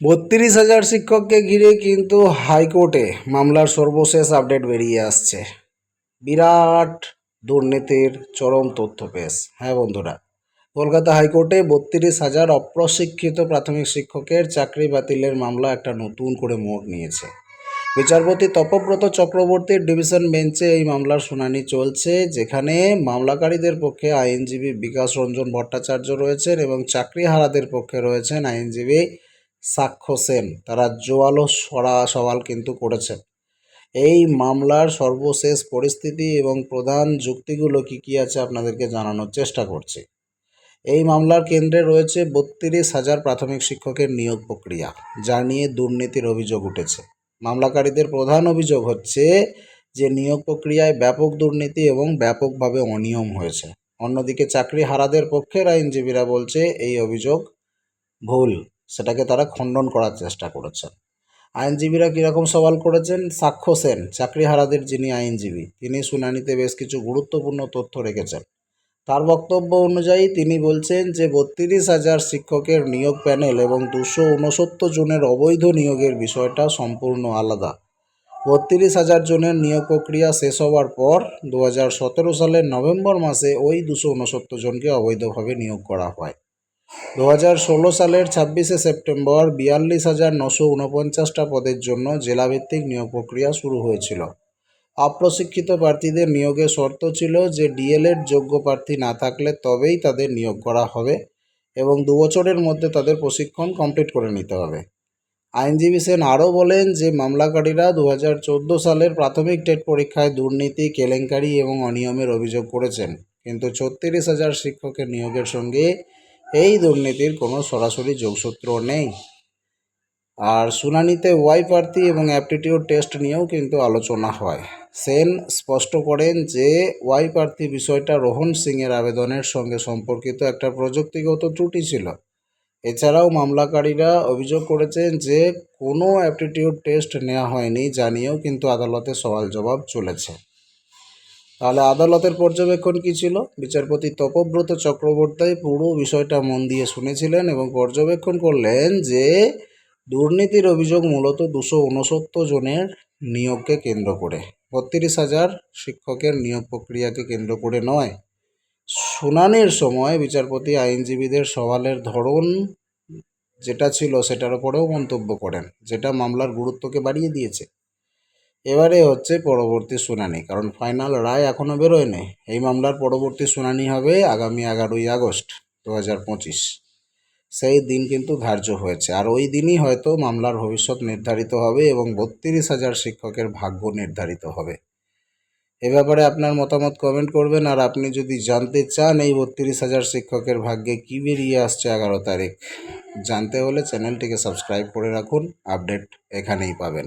বত্রিশ হাজার শিক্ষককে ঘিরে কিন্তু হাইকোর্টে মামলার সর্বশেষ আপডেট বেরিয়ে আসছে। বিরাট দুর্নীতির চরম তথ্য পেশ হ্যাঁ বন্ধুরা, কলকাতা হাইকোর্টে বত্রিশ হাজার অপ্রশিক্ষিত প্রাথমিক শিক্ষকের চাকরি বাতিলের মামলা একটা নতুন করে মোড় নিয়েছে। বিচারপতি তপব্রত চক্রবর্তীর ডিভিশন বেঞ্চে এই মামলার শুনানি চলছে, যেখানে মামলাকারীদের পক্ষে আইনজীবী বিকাশ রঞ্জন ভট্টাচার্য রয়েছেন এবং চাকরিহারাদের পক্ষে রয়েছেন আইনজীবী সাক্ষ্য সেন। তারা জোয়ালো সরা সওয়াল কিন্তু করেছেন। এই মামলার সর্বশেষ পরিস্থিতি এবং প্রধান যুক্তিগুলো কী কী আছে আপনাদেরকে জানানোর চেষ্টা করছি। এই মামলার কেন্দ্রে রয়েছে বত্রিশ হাজার প্রাথমিক শিক্ষকের নিয়োগ প্রক্রিয়া, যা নিয়ে দুর্নীতির অভিযোগ উঠেছে। মামলাকারীদের প্রধান অভিযোগ হচ্ছে যে নিয়োগ প্রক্রিয়ায় ব্যাপক দুর্নীতি এবং ব্যাপকভাবে অনিয়ম হয়েছে। অন্যদিকে চাকরি হারাদের পক্ষের আইনজীবীরা বলছে, এই অভিযোগ ভুল। সেটাকে তারা খণ্ডন করার চেষ্টা করেছেন। আইনজীবীরা কীরকম সওয়াল করেছেন? সাক্ষ্য সেন, চাকরিহারাদের যিনি আইনজীবী, তিনি শুনানিতে বেশ কিছু গুরুত্বপূর্ণ তথ্য রেখেছেন। তার বক্তব্য অনুযায়ী তিনি বলছেন যে, বত্রিশ হাজার শিক্ষকের নিয়োগ প্যানেল এবং দুশো উনসত্তর জনের অবৈধ নিয়োগের বিষয়টা সম্পূর্ণ আলাদা। বত্রিশ হাজার জনের নিয়োগ প্রক্রিয়া শেষ হওয়ার পর দু হাজার সতেরো সালের নভেম্বর মাসে ওই দুশো উনসত্তর জনকে অবৈধভাবে নিয়োগ করা হয়। দু হাজার ষোলো সালের ছাব্বিশে সেপ্টেম্বর বিয়াল্লিশ হাজার নশো উনপঞ্চাশটা পদের জন্য জেলাভিত্তিক নিয়োগ প্রক্রিয়া শুরু হয়েছিল। অপ্রশিক্ষিত প্রার্থীদের নিয়োগের শর্ত ছিল যে ডিএলএড যোগ্য প্রার্থী না থাকলে তবেই তাদের নিয়োগ করা হবে এবং দু বছরের মধ্যে তাদের প্রশিক্ষণ কমপ্লিট করে নিতে হবে। আইনজীবী সেন আরও বলেন যে মামলাকারীরা দু হাজার চোদ্দ সালের প্রাথমিক টেট পরীক্ষায় দুর্নীতি, কেলেঙ্কারি এবং অনিয়মের অভিযোগ করেছেন। কিন্তু ছত্রিশ হাজার শিক্ষকের নিয়োগের সঙ্গে এই দুর্নীতির কোনো সরাসরি যোগসূত্র নেই। আর শুনানিতে ওয়াই প্রার্থী এবং অ্যাপটিটিউড টেস্ট নিয়েও কিন্তু আলোচনা হয়। সেন স্পষ্ট করেন যে ওয়াই প্রার্থী বিষয়টা রোহন সিংয়ের আবেদনের সঙ্গে সম্পর্কিত একটা প্রযুক্তিগত ত্রুটি ছিল। এছাড়াও মামলাকারীরা অভিযোগ করেছেন যে, কোনো অ্যাপটিটিউড টেস্ট নেওয়া হয়নি জানিয়েও কিন্তু আদালতে সওয়াল জবাব চলেছে। তাহলে আদালতের পর্যবেক্ষণ কী ছিল? বিচারপতি তপব্রত চক্রবর্তী পুরো বিষয়টা মন দিয়ে শুনেছিলেন এবং পর্যবেক্ষণ করলেন যে দুর্নীতির অভিযোগ মূলত দুশো উনসত্তর জনের নিয়োগকে কেন্দ্র করে। বত্রিশ হাজার শিক্ষকের নিয়োগ প্রক্রিয়াকে কেন্দ্র করে নয়। শুনানির সময় বিচারপতি আইনজীবীদের সওয়ালের ধরন যেটা ছিল সেটার উপরেও মন্তব্য করেন, যেটা মামলার গুরুত্বকে বাড়িয়ে দিয়েছে। এবারে হচ্ছে পরবর্তী শুনানি, কারণ ফাইনাল রায় এখনও বেরোয়নি। এই মামলার পরবর্তী শুনানি হবে আগামী এগারোই আগস্ট দু হাজার পঁচিশ। সেই দিন কিন্তু ধার্য হয়েছে। আর ওই দিনই হয়তো মামলার ভবিষ্যৎ নির্ধারিত হবে এবং বত্রিশ হাজার শিক্ষকের ভাগ্য নির্ধারিত হবে। এ ব্যাপারে আপনার মতামত কমেন্ট করবেন। আর আপনি যদি জানতে চান এই বত্রিশ হাজার শিক্ষকের ভাগ্যে কী বেরিয়ে আসছে এগারো তারিখ, জানতে হলে চ্যানেলটিকে সাবস্ক্রাইব করে রাখুন। আপডেট এখানেই পাবেন।